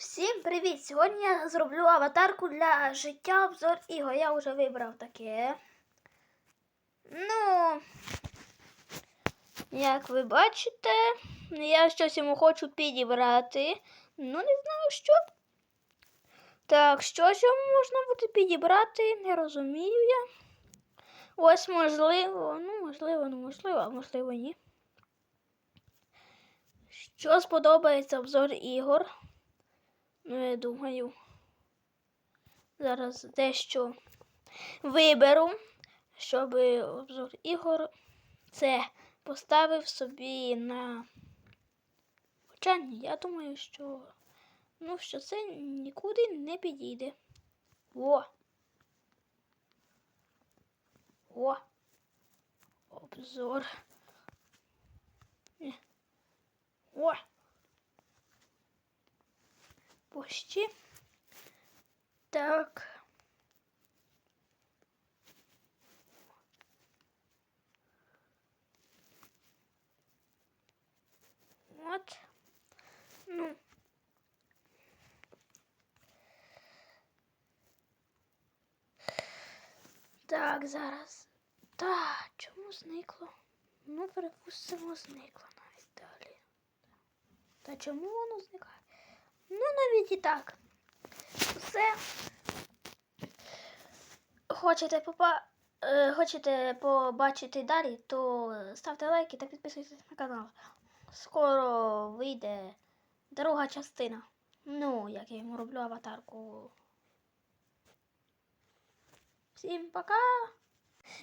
Всім привіт! Сьогодні я зроблю аватарку для життя обзор ігор. Я вже вибрав таке. Ну, як ви бачите, я щось йому хочу підібрати. Ну, не знаю що. Так, що йому можна буде підібрати, не розумію я. Ось можливо, ну, можливо, ну можливо, а можливо, ні. Що сподобається обзор ігор? Ну, я думаю, зараз дещо виберу, щоб обзор ігор це поставив собі на. Хоча я думаю, що ну, що це нікуди не підійде. О! О! Обзор. Е. О! Почти. Так. Вот. Ну. Так, зараз. Так, чому зникло? Ну, припустимо, зникло навіть далі. Та чому воно зникає? Ну, навіть і так. Все. Хочете попа... е, Хочете побачити далі, то ставте лайки та підписуйтесь на канал. Скоро вийде друга частина. Ну, як я йому роблю аватарку. Всім пока!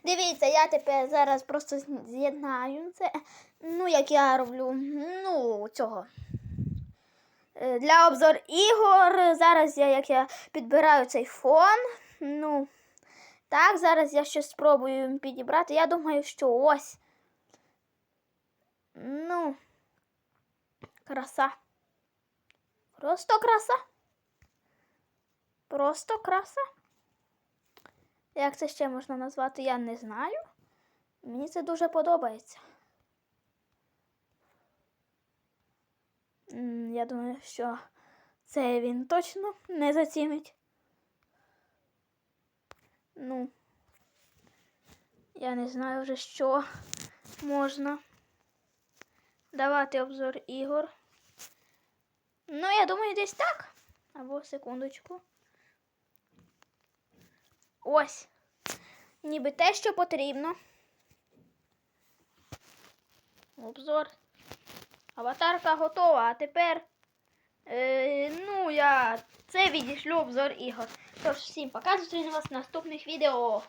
Дивіться, я тепер зараз просто з'єднаю це. Ну, як я роблю, ну, цього. Е, Для обзор ігор. Зараз я як я підбираю цей фон. Ну, так, зараз я щось спробую підібрати. Я думаю, що ось. Ну, краса. Просто краса. Просто краса. Як це ще можна назвати, я не знаю. Мені це дуже подобається. Я думаю, що це він точно не зацінить. Ну, я не знаю вже, що можна давати обзор ігор. Ну, я думаю, десь так. Або секундочку. Ось. Ніби те, що потрібно. Обзор. Аватарка готова, а тепер. Е, ну, я це відійшлю обзор ігор. Тож, всім пока, зустрінемось в наступних відео.